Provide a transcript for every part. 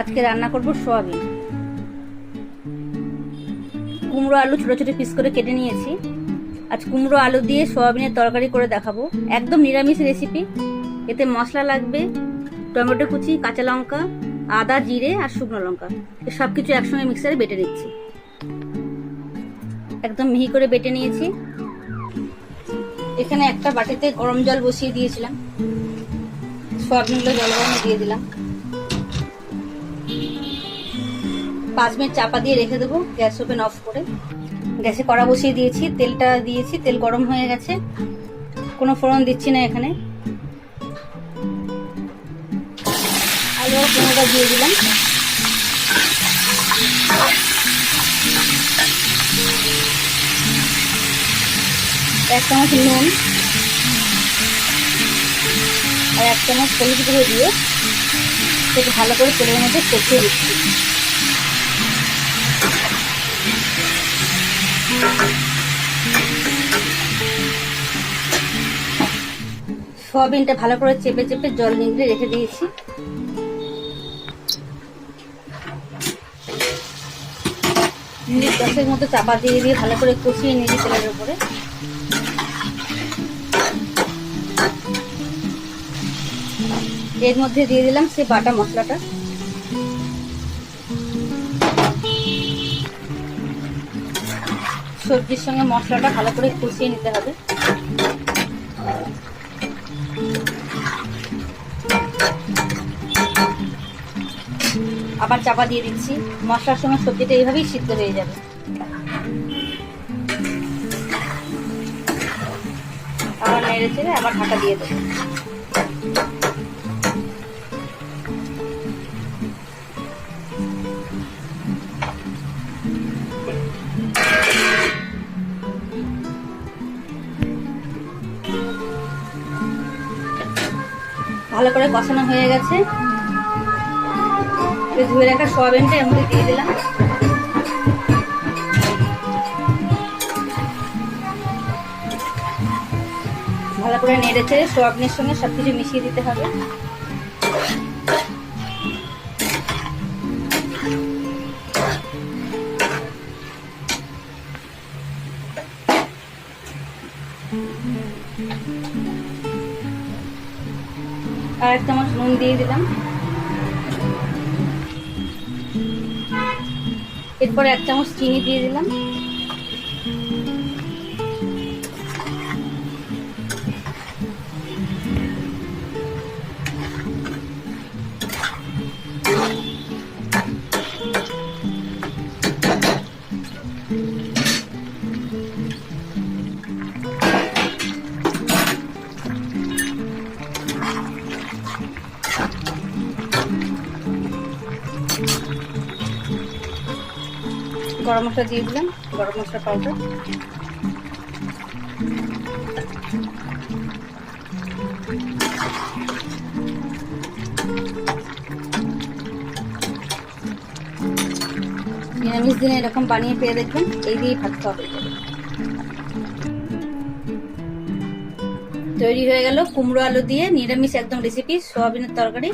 আজকে রান্না করব সোয়াবিন। কুমড়ো আলু ছোটো ছোটো পিস করে কেটে নিয়েছি। আজ কুমড়ো আলু দিয়ে সোয়াবিনের তরকারি করে দেখাবো। একদম নিরামিষ রেসিপি এতে মশলা লাগবে, টমেটো কুচি, কাঁচা লঙ্কা, আদা, জিরে আর শুকনো লঙ্কা। সব কিছু একসঙ্গে মিক্সারে বেটে নিচ্ছি। একদম মিহি করে বেটে নিয়েছি। এখানে একটা বাটিতে গরম জল বসিয়ে দিয়েছিলাম। সোয়াবিনগুলো জল গরমে দিয়ে দিলাম। পাঁচ মিনিট চাপা দিয়ে রেখে দেবো, গ্যাস ওপেন অফ করে। গ্যাসে কড়া বসিয়ে দিয়েছি, তেলটা দিয়েছি, তেল গরম হয়ে গেছে। কোনো ফোড়ন দিচ্ছি না এখানে। আলু আর দিয়ে দিলাম। এক চামচ নুন আর এক চামচ হলুদ গুঁড়ো দিয়ে সেটা ভালো করে তেলের মধ্যে কষিয়ে দিচ্ছি। সোয়াবিনটা ভালো করে চেপে চেপে জল নিগড়ে রেখে দিয়েছি। মিনিট দশের মতো চাপা দিয়ে দিয়ে ভালো করে কষিয়ে নিয়েছি তেলের উপরে। এর মধ্যে দিয়ে দিলাম সে বাটা মশলাটা। সবজির সঙ্গে মশলাটা ভালো করে কষিয়ে নিতে হবে। আবার চাপা দিয়ে দিচ্ছি। মশলার সঙ্গে সবজিটা এইভাবেই সিদ্ধ হয়ে যাবে। আবার নেড়ে চেড়ে আবার ঢাকা দিয়ে দেবো। ভালো করে কষানো হয়ে গেছে। ধুয়ে রাখা সোয়াবিনটা এর মধ্যে দিয়ে দিলাম। ভালো করে নেড়ে চেড়ে সোয়াবিনের সঙ্গে সবকিছু মিশিয়ে দিতে হবে। আর একটা চামচ নুন দিয়ে দিলাম। এরপরে এক চামচ চিনি দিয়ে দিলাম। গরম মশলা দিয়ে দিলাম, গরম মশলা পাউডার নিরামিষ দিনে এরকম বানিয়ে পেয়ে দেখবেন, এই দিয়েই ভাত খাওয়া হয়ে তৈরি হয়ে গেল কুমড়ো আলু দিয়ে নিরামিষ একদম রেসিপি সোয়াবিনের তরকারি।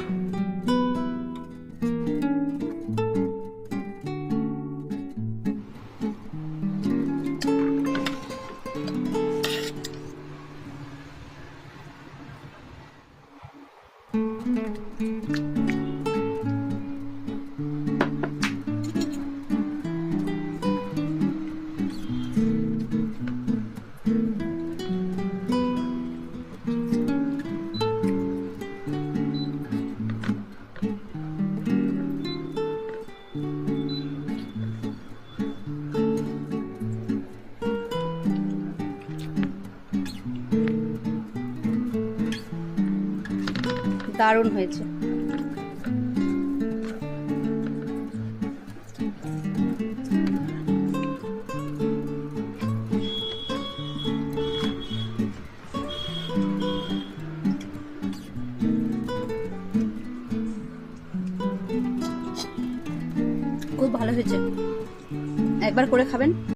দারুণ হয়েছে। খুব ভালো হয়েছে। একবার করে খাবেন।